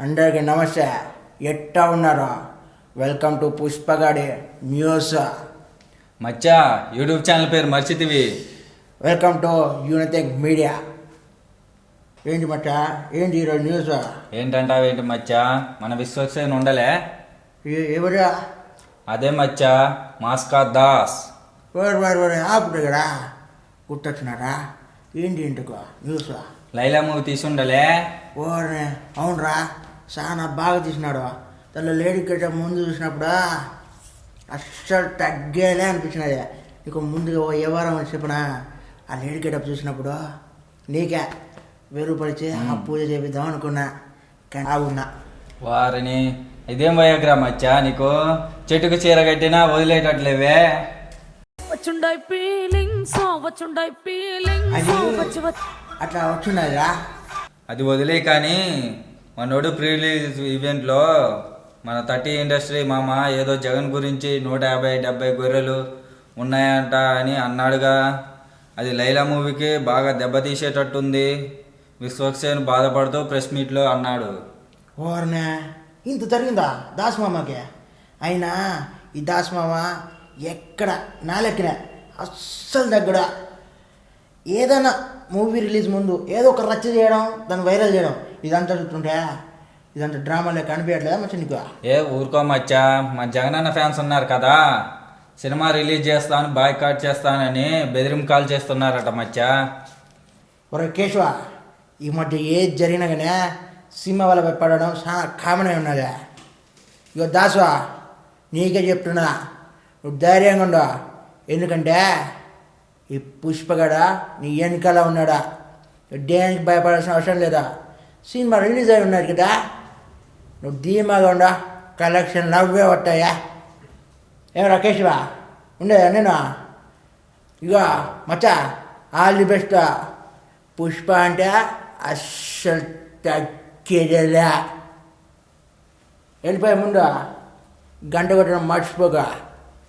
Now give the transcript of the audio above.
అందరికీ నమస్తే. ఎట్టా ఉన్నారు? వెల్కమ్ టు పుష్పగాడి న్యూస్. మచ్చా యూట్యూబ్ ఛానల్ పేరు మర్చితివి. వెల్కమ్ టు యూనిటెక్ మీడియా ఏంటి మచ్చ? ఏంటి ఈరోజు న్యూస్? ఏంటంటావేంటి మచ్చా? మన విశ్వక్సేన్ ఉండలే. ఏ- ఎవరా? అదే మచ్చా మాస్కా దాస్. వారు వారు వారు ఆపుడు కదా. గుర్తొచ్చినారా? ఏంటి ఇంటికో? న్యూస్? లైలా మూవీ తీసుండలే. ఓరే అవునరా. చాలా బాగా తీసినాడు. తన లేడీ కట్ట ముందు చూసినప్పుడు? అస్సలు తగ్గేలే అనిపించినది. నీకు ముందుగా ఓ వ్యవహారం అని చెప్పిన? ఆ లేడీ కట్టప్ చూసినప్పుడు నీకే వెలుపరిచి ఆ పూజ చేపిద్దాం అనుకున్నా. కానీ అవునా వారిని ఇదేం వయగ్రా మచ్చా నీకు? చెట్టుకు చీర కట్టినా వదిలేటట్లేవే. వచ్చుండై ఫీలింగ్స్ వచ్చుండై ఫీలింగ్స్ అది వచ్చి వచ్చి అట్లా వచ్చినదిరా అది వదిలే కానీ మనోడు ప్రీ రిలీజ్ ఈవెంట్లో మన థర్టీ ఇండస్ట్రీ మామ ఏదో జగన్ గురించి నూట యాభై డెబ్బై గొర్రెలు ఉన్నాయంట అని అన్నాడుగా. అది లైలా మూవీకి బాగా దెబ్బతీసేటట్టుంది విశ్వక్సేన్ బాధపడుతూ ప్రెస్ మీట్లో అన్నాడు. ఓర్నే ఇంత జరిగిందా దాస్ మామకి? అయినా ఈ దాస్ మామ ఎక్కడ నాలెక్కిన అస్సలు దగ్గర ఏదైనా మూవీ రిలీజ్ ముందు ఏదో ఒక రచ్చ చేయడం దాన్ని వైరల్ చేయడం ఇదంతా చూస్తుంటే ఇదంతా డ్రామాలే కనిపించట్లేదా మంచి నీకు? ఏ ఊరుకో మచ్చా మన జగనన్న ఫ్యాన్స్ ఉన్నారు కదా. సినిమా రిలీజ్ చేస్తాను బాయ్కాట్ చేస్తానని బెదిరింకాలు చేస్తున్నారట మచ్చా. ఒరే కేశవ ఈ మధ్య ఏది జరిగినా కానీ సినిమా వాళ్ళపై పడడం చాలా కామన్ అయి ఉన్నది. ఇగో దాసువా నీకే చెప్తున్నా. నువ్వు ధైర్యంగా ఉండవా ఎందుకంటే ఈ పుష్పగడ నీ వెనకాల ఉన్నాడా? దేనికి భయపడాల్సిన అవసరం లేదా? సినిమా రిలీజ్ అయి ఉన్నారు కదా? నువ్వు ధీమాగా ఉండా. కలెక్షన్ నవ్వే వస్తాయా? ఏం రాకేష్వా? ఉండేదా నేను ఇగో మచ్చా ఆల్ ది బెస్ట్. పుష్ప అంటే అస్సలు తగ్గేదేలా. వెళ్ళిపోయే ముందు గంట కొట్టడం మర్చిపోక.